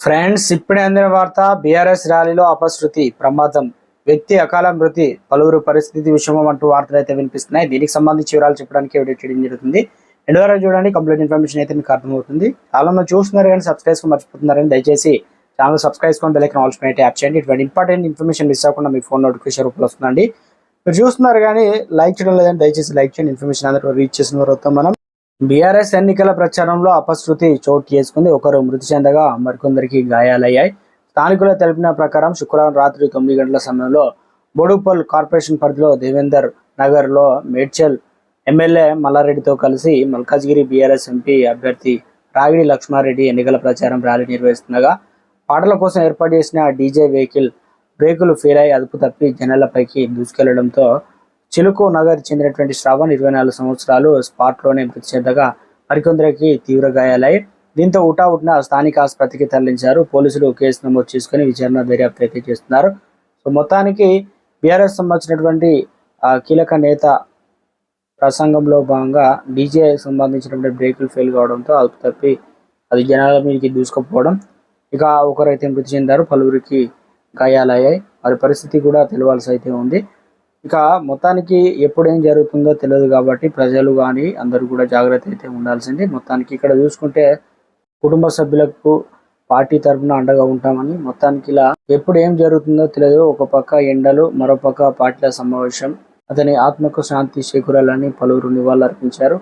Friends ఇప్పుడే అందిన వార్త బీఆర్ఎస్ ర్యాలీలో అపశృతి ప్రమాదం వ్యక్తి అకాల మృతి పలువురు పరిస్థితి విషమం అంటూ వార్తలు అయితే వినిపిస్తున్నాయి. దీనికి సంబంధించి వివరాలు చెప్పడానికి వీడియో చేయడం జరుగుతుంది. రెండు వరకు చూడండి కంప్లీట్ ఇన్ఫర్మేషన్ అయితే మీకు అర్థమవుతుంది. కాలంలో చూస్తున్నారు కానీ సబ్స్క్రైబ్ మర్చిపోతున్నారని దయచేసి ఛానల్ సబ్స్క్రైబ్ చేసుకొని బెల్లైకన్ ఆల్స్ అయితే యాప్ చేయండి. ఇటువంటి ఇంపార్టెంట్ ఇన్ఫర్మేషన్ మిస్ అవ్వకుండా మీ ఫోన్ నోటిఫికేషన్ రూపంలో వస్తుందండి. మీరు చూస్తున్నారు కానీ లైక్ చేయడం లేదని దయచేసి లైక్ చేయండి. ఇన్ఫర్మేషన్ అందరూ రీచ్ చేసిన వారు మనం. బీఆర్ఎస్ ఎన్నికల ప్రచారంలో అపశృతి చోటు చేసుకుంది. ఒకరు మృతి చెందగా మరికొందరికి గాయాలయ్యాయి. స్థానికులు తెలిపిన ప్రకారం శుక్రవారం రాత్రి తొమ్మిది గంటల సమయంలో బోడుపల్ కార్పొరేషన్ పరిధిలో దేవేందర్ నగర్లో మేడ్చల్ ఎమ్మెల్యే మల్లారెడ్డితో కలిసి మల్కాజ్గిరి బీఆర్ఎస్ ఎంపీ అభ్యర్థి రాగిడి లక్ష్మారెడ్డి ఎన్నికల ప్రచారం ర్యాలీ నిర్వహిస్తుండగా పాటల కోసం ఏర్పాటు చేసిన డీజే వెహికల్ బ్రేకులు ఫెయిల్ అయి అదుపు తప్పి జనాలపైకి దూసుకెళ్ళడంతో చిలుకు నగర్ చెందినటువంటి శ్రావణ్ ఇరవై నాలుగు సంవత్సరాలు స్పాట్లోనే మృతి చెందగా మరికొందరికి తీవ్ర గాయాలై దీంతో ఉటావుట్న స్థానిక ఆసుపత్రికి తరలించారు. పోలీసులు కేసు నమోదు చేసుకుని విచారణ దర్యాప్తు అయితే చేస్తున్నారు. సో మొత్తానికి బీఆర్ఎస్ సంబంధించినటువంటి కీలక నేత ప్రసంగంలో భాగంగా డీజే సంబంధించినటువంటి బ్రేకులు ఫెయిల్ కావడంతో అదుపు తప్పి అది జనాల మీదకి దూసుకుపోవడం. ఇక ఒకరైతే మృతి చెందారు. పలువురికి గాయాలయ్యాయి. వారి పరిస్థితి కూడా తెలియాల్సి అయితే ఉంది. ఇక మొత్తానికి ఎప్పుడు ఏం జరుగుతుందో తెలియదు కాబట్టి ప్రజలు కానీ అందరూ కూడా జాగ్రత్త అయితే ఉండాల్సింది. మొత్తానికి ఇక్కడ చూసుకుంటే కుటుంబ సభ్యులకు పార్టీ తరఫున అండగా ఉంటామని మొత్తానికి ఇలా ఎప్పుడు ఏం జరుగుతుందో తెలియదు ఒక పక్క ఎండలు మరో పక్క పార్టీల సమావేశం. అతని ఆత్మకు శాంతి చేకూరాలని పలువురు నివాళులర్పించారు.